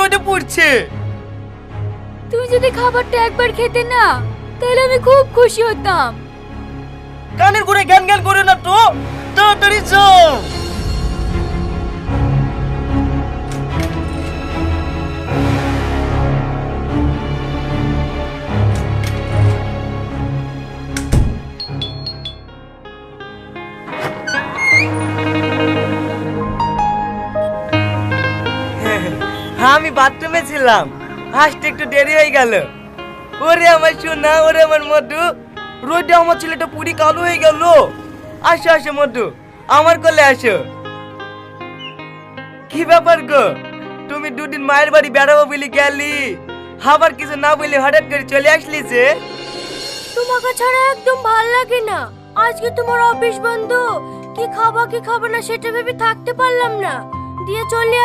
রোদে পড়ছে। তুমি যদি খাবারটা একবার খেতে না তাহলে আমি খুব খুশি হতাম। কানের ঘুরে জ্ঞান জ্ঞান করে না তো। তাড়াতাড়ি যাও। আমি বাথরুমে ছিলাম। আসতে একটু দেরি হয়ে গেল। ওরে আমার সোনা, ওরে আমার মধু। রোদে আমার ছেলেটা পুরি কালো হয়ে গেল। আসো আসো মধু, আমার কোলে আসো। কি ব্যাপার গো? তুমি দুদিন মায়ের বাড়ি বেড়াবো বলে গেলি। আবার কিছু না বলে হঠাৎ করে চলে আসলি যে? তোমাকে ছাড়া একদম ভালো লাগে না। আজকে তোমার অফিস বন্ধ। কি খাবা, কি খাবে না সেটা ভেবে থাকতে পারলাম না। দিয়ে চলে